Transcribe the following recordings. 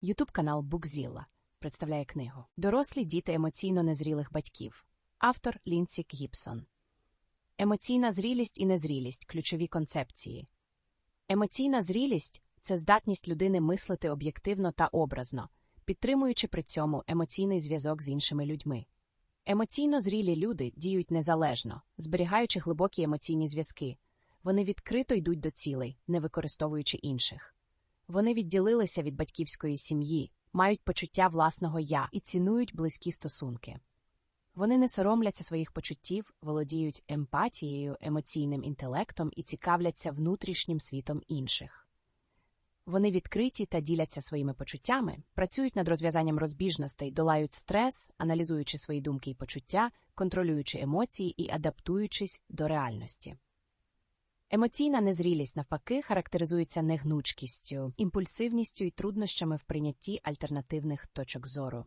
Ютуб канал Букзіла представляє книгу Дорослі діти емоційно незрілих батьків. Автор Лінсі Гібсон. Емоційна зрілість і незрілість ключові концепції. Емоційна зрілість це здатність людини мислити об'єктивно та образно, підтримуючи при цьому емоційний зв'язок з іншими людьми. Емоційно зрілі люди діють незалежно, зберігаючи глибокі емоційні зв'язки. Вони відкрито йдуть до цілей, не використовуючи інших. Вони відділилися від батьківської сім'ї, мають почуття власного я і цінують близькі стосунки. Вони не соромляться своїх почуттів, володіють емпатією, емоційним інтелектом і цікавляться внутрішнім світом інших. Вони відкриті та діляться своїми почуттями, працюють над розв'язанням розбіжностей, долають стрес, аналізуючи свої думки і почуття, контролюючи емоції і адаптуючись до реальності. Емоційна незрілість, навпаки, характеризується негнучкістю, імпульсивністю і труднощами в прийнятті альтернативних точок зору.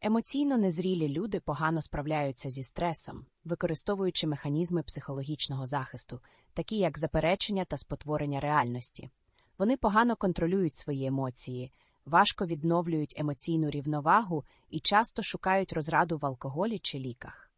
Емоційно незрілі люди погано справляються зі стресом, використовуючи механізми психологічного захисту, такі як заперечення та спотворення реальності. Вони погано контролюють свої емоції, важко відновлюють емоційну рівновагу і часто шукають розраду в алкоголі чи ліках.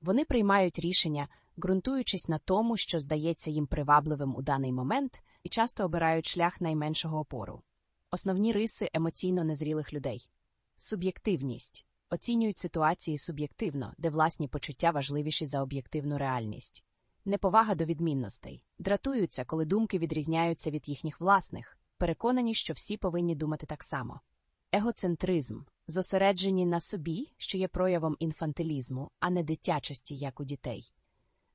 Вони приймають рішення, ґрунтуючись на тому, що здається їм привабливим у даний момент, і часто обирають шлях найменшого опору. Основні риси емоційно незрілих людей суб'єктивність оцінюють ситуації суб'єктивно, де власні почуття важливіші за об'єктивну реальність, неповага до відмінностей, дратуються, коли думки відрізняються від їхніх власних, переконані, що всі повинні думати так само. Егоцентризм зосереджені на собі, що є проявом інфантилізму, а не дитячості, як у дітей.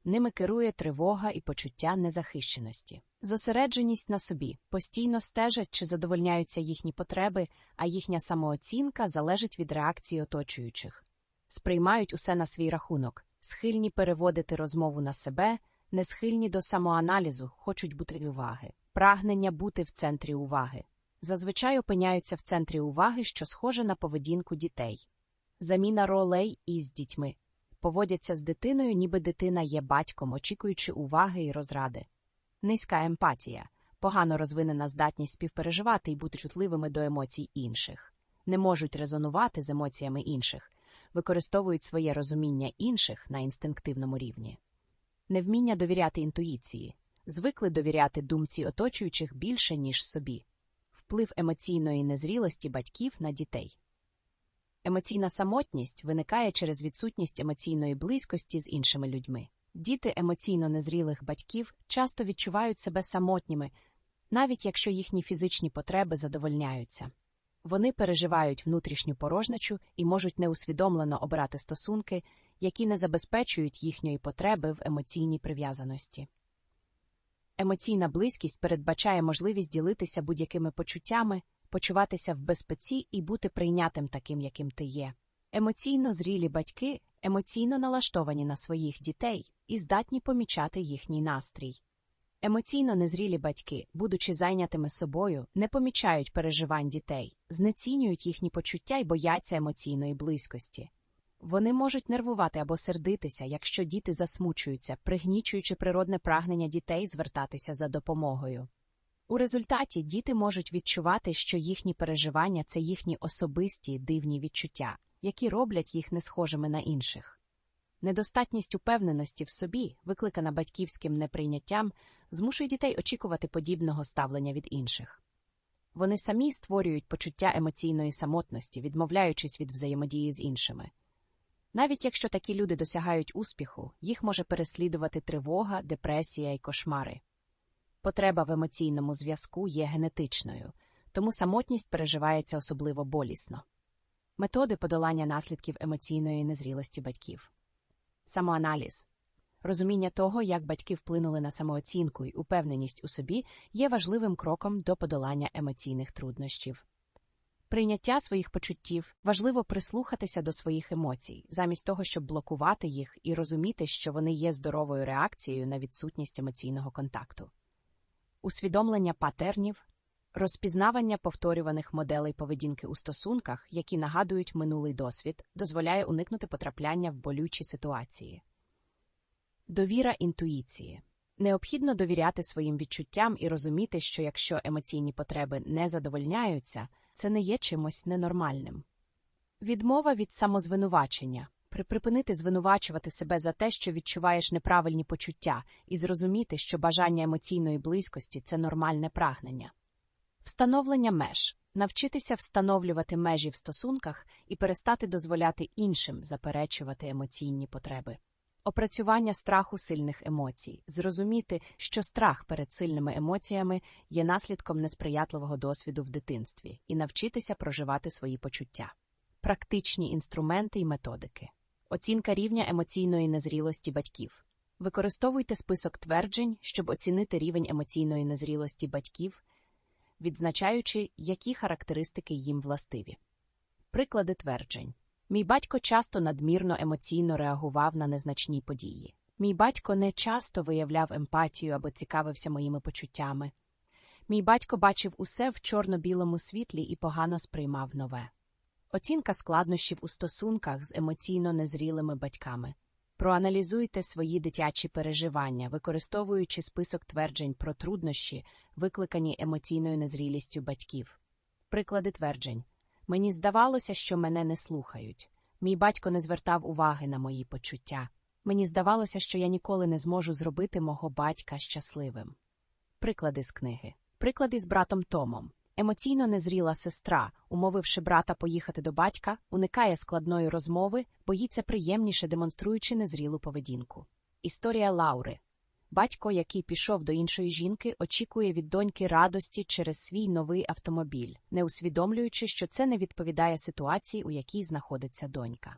Ними керує тривога і почуття незахищеності. Зосередженість на собі постійно стежать, чи задовольняються їхні потреби, а їхня самооцінка залежить від реакції оточуючих. Сприймають усе на свій рахунок, схильні переводити розмову на себе, не схильні до самоаналізу, хочуть бути уваги, прагнення бути в центрі уваги. Зазвичай опиняються в центрі уваги, що схоже на поведінку дітей. Заміна ролей із дітьми поводяться з дитиною, ніби дитина є батьком, очікуючи уваги і розради. Низька емпатія, погано розвинена здатність співпереживати і бути чутливими до емоцій інших, не можуть резонувати з емоціями інших, використовують своє розуміння інших на інстинктивному рівні, невміння довіряти інтуїції, звикли довіряти думці оточуючих більше, ніж собі, вплив емоційної незрілості батьків на дітей. Емоційна самотність виникає через відсутність емоційної близькості з іншими людьми. Діти емоційно незрілих батьків часто відчувають себе самотніми, навіть якщо їхні фізичні потреби задовольняються. Вони переживають внутрішню порожнечу і можуть неусвідомлено обирати стосунки, які не забезпечують їхньої потреби в емоційній прив'язаності. Емоційна близькість передбачає можливість ділитися будь-якими почуттями, почуватися в безпеці і бути прийнятим таким, яким ти є. Емоційно зрілі батьки емоційно налаштовані на своїх дітей і здатні помічати їхній настрій. Емоційно незрілі батьки, будучи зайнятими собою, не помічають переживань дітей, знецінюють їхні почуття і бояться емоційної близькості. Вони можуть нервувати або сердитися, якщо діти засмучуються, пригнічуючи природне прагнення дітей звертатися за допомогою. У результаті діти можуть відчувати, що їхні переживання це їхні особисті дивні відчуття, які роблять їх не схожими на інших. Недостатність упевненості в собі, викликана батьківським неприйняттям, змушує дітей очікувати подібного ставлення від інших. Вони самі створюють почуття емоційної самотності, відмовляючись від взаємодії з іншими. Навіть якщо такі люди досягають успіху, їх може переслідувати тривога, депресія і кошмари. Потреба в емоційному зв'язку є генетичною, тому самотність переживається особливо болісно. Методи подолання наслідків емоційної незрілості батьків, самоаналіз. Розуміння того, як батьки вплинули на самооцінку і упевненість у собі, є важливим кроком до подолання емоційних труднощів. Прийняття своїх почуттів важливо прислухатися до своїх емоцій, замість того, щоб блокувати їх і розуміти, що вони є здоровою реакцією на відсутність емоційного контакту усвідомлення патернів, розпізнавання повторюваних моделей поведінки у стосунках, які нагадують минулий досвід, дозволяє уникнути потрапляння в болючі ситуації. Довіра інтуїції. Необхідно довіряти своїм відчуттям і розуміти, що якщо емоційні потреби не задовольняються, це не є чимось ненормальним. Відмова від самозвинувачення припинити звинувачувати себе за те, що відчуваєш неправильні почуття, і зрозуміти, що бажання емоційної близькості це нормальне прагнення. Встановлення меж навчитися встановлювати межі в стосунках і перестати дозволяти іншим заперечувати емоційні потреби. Опрацювання страху сильних емоцій, зрозуміти, що страх перед сильними емоціями є наслідком несприятливого досвіду в дитинстві, і навчитися проживати свої почуття. Практичні інструменти і методики. Оцінка рівня емоційної незрілості батьків. Використовуйте список тверджень, щоб оцінити рівень емоційної незрілості батьків, відзначаючи, які характеристики їм властиві. Приклади тверджень. Мій батько часто надмірно емоційно реагував на незначні події. Мій батько не часто виявляв емпатію або цікавився моїми почуттями. Мій батько бачив усе в чорно-білому світлі і погано сприймав нове. Оцінка складнощів у стосунках з емоційно незрілими батьками. Проаналізуйте свої дитячі переживання, використовуючи список тверджень про труднощі, викликані емоційною незрілістю батьків. Приклади тверджень. Мені здавалося, що мене не слухають. Мій батько не звертав уваги на мої почуття. Мені здавалося, що я ніколи не зможу зробити мого батька щасливим. Приклади з книги. Приклади з братом Томом. Емоційно незріла сестра, умовивши брата поїхати до батька, уникає складної розмови, боїться приємніше демонструючи незрілу поведінку. Історія Лаури. Батько, який пішов до іншої жінки, очікує від доньки радості через свій новий автомобіль, не усвідомлюючи, що це не відповідає ситуації, у якій знаходиться донька.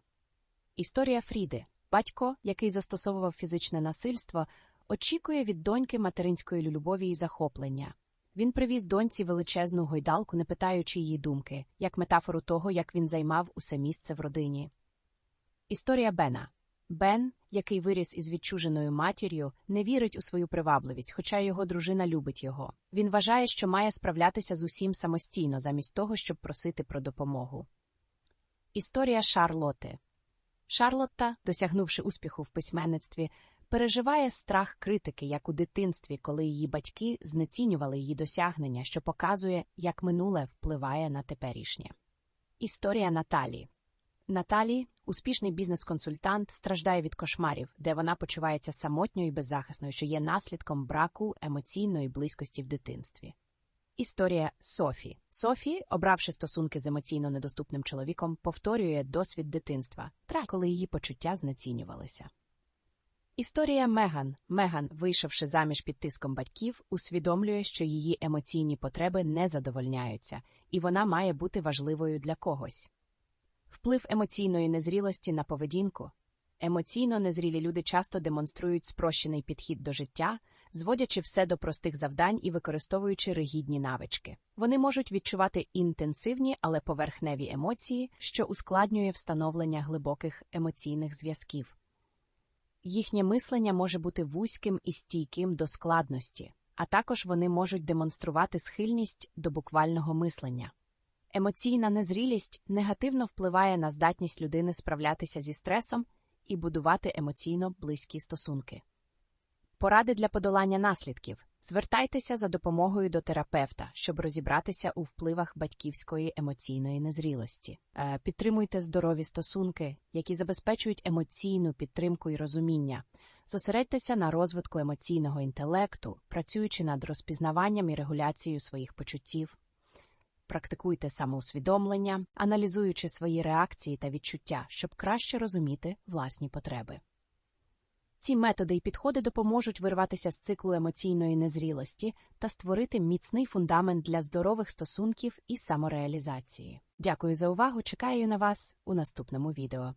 Історія Фріди. Батько, який застосовував фізичне насильство, очікує від доньки материнської любові і захоплення. Він привіз доньці величезну гойдалку, не питаючи її думки, як метафору того, як він займав усе місце в родині. Історія Бена. Бен, який виріс із відчуженою матір'ю, не вірить у свою привабливість, хоча його дружина любить його. Він вважає, що має справлятися з усім самостійно, замість того, щоб просити про допомогу. Історія Шарлоти. Шарлотта, досягнувши успіху в письменництві, переживає страх критики, як у дитинстві, коли її батьки знецінювали її досягнення, що показує, як минуле впливає на теперішнє. Історія Наталі. Наталі, успішний бізнес-консультант, страждає від кошмарів, де вона почувається самотньою і беззахисною, що є наслідком браку емоційної близькості в дитинстві. Історія Софі. Софі, обравши стосунки з емоційно недоступним чоловіком, повторює досвід дитинства, коли її почуття знецінювалися. Історія Меган. Меган, вийшовши заміж під тиском батьків, усвідомлює, що її емоційні потреби не задовольняються, і вона має бути важливою для когось. Вплив емоційної незрілості на поведінку. Емоційно незрілі люди часто демонструють спрощений підхід до життя, зводячи все до простих завдань і використовуючи ригідні навички. Вони можуть відчувати інтенсивні, але поверхневі емоції, що ускладнює встановлення глибоких емоційних зв'язків. Їхнє мислення може бути вузьким і стійким до складності, а також вони можуть демонструвати схильність до буквального мислення. Емоційна незрілість негативно впливає на здатність людини справлятися зі стресом і будувати емоційно близькі стосунки. Поради для подолання наслідків. Звертайтеся за допомогою до терапевта, щоб розібратися у впливах батьківської емоційної незрілості. Е, Підтримуйте здорові стосунки, які забезпечують емоційну підтримку і розуміння. Зосередьтеся на розвитку емоційного інтелекту, працюючи над розпізнаванням і регуляцією своїх почуттів. Практикуйте самоусвідомлення, аналізуючи свої реакції та відчуття, щоб краще розуміти власні потреби. Ці методи і підходи допоможуть вирватися з циклу емоційної незрілості та створити міцний фундамент для здорових стосунків і самореалізації. Дякую за увагу! Чекаю на вас у наступному відео.